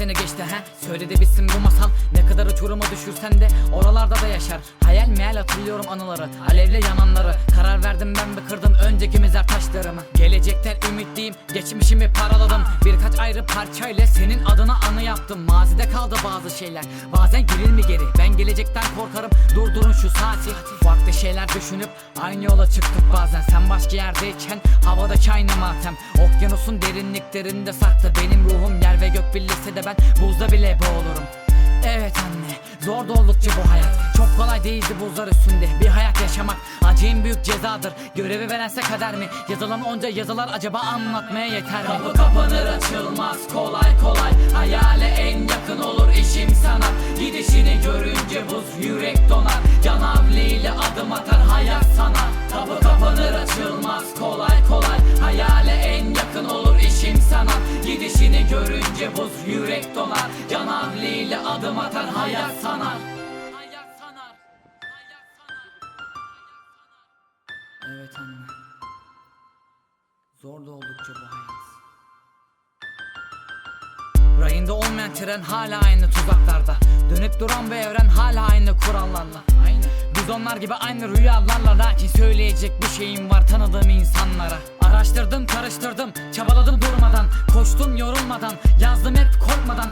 sene geçti he? Söyledi bitsin bu masal. Ne kadar uçuruma düşürsen de Oralarda da yaşar. Hayal meyal hatırlıyorum anıları Alevle yananları. Karar verdim ben bir kırdım Önceki mezar taşlarımı. Gelecekten ümitliyim Geçmişimi paraladım. Birkaç ayrı parçayla Senin adına anı yaptım. Mazide kaldı bazı şeyler. Bazen gelir mi geri? Ben gelecekten korkarım. Durdurun şu saati. Farklı şeyler düşünüp Aynı yola çıktık bazen. Sen başka yerdeyken Havadaki aynı matem? Okyanusun derinliklerinde saklı Benim ruhum yer ve gök birleşse de ben Buzda bile boğulurum. Evet anne Zor da oldukça bu hayat. Çok kolay değildi buzlar üstünde. Bir hayat yaşamak Acı büyük cezadır. Görevi verense kader mi? Yazılan onca yazılar acaba anlatmaya yeter mi? Kapı kapanır açılmaz. Kolay kolay adım atar hayat sanar. Hayat sanar Evet anne. Zor da oldukça bu hayat. Rayında olmayan tren hala aynı tuzaklarda. Dönüp duran bir evren hala aynı kurallarla. Aynı. Biz onlar gibi aynı rüyalarla Lakin söyleyecek bir şeyim var tanıdığım insanlara. Araştırdım karıştırdım çabaladım durmadan. Koştum yorulmadan yazdım hep korkmadan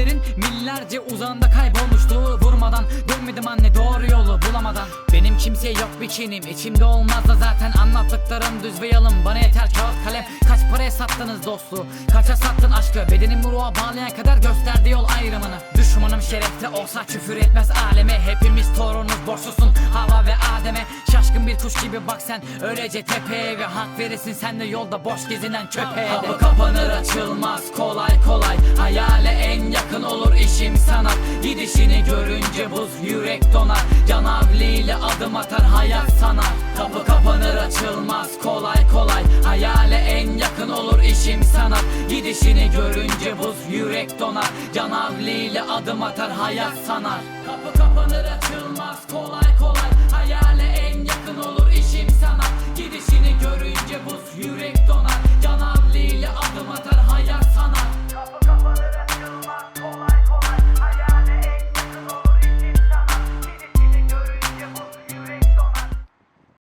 Kötülerin millerce uzağında kaybolmuşluğu vurmadan Dönmedim anne doğru yolu bulamadan. Benim kimseye yok bir kinim içimde olmaz da zaten. Anlattıklarım düz ve yalın bana yeter kağıt kalem. Kaç paraya sattınız dostluğu kaça sattın aşkı? Bedenimi ruha bağlayan kadar gösterdi yol ayrımını. Düşmanım şerefte olsa küfür etmez aleme. Hepimiz torunuz borçlusun hava ve Adem'e. Şaşkın bir kuş gibi bak sen öylece tepeye Ve hak verirsin. Sen de yolda boş gezinen köpeğe de. Kapanır açılmaz Yürek donar Canavliyle adım atar hayat sana. Kapı kapanır açılmaz kolay kolay. Hayale en yakın olur işim sanat Gidişini görünce buz yürek donar. Canavliyle adım atar hayat sanar Kapı kapanır açılmaz kolay kolay. Hayale en yakın olur işim sanat Gidişini görünce buz yürek donar.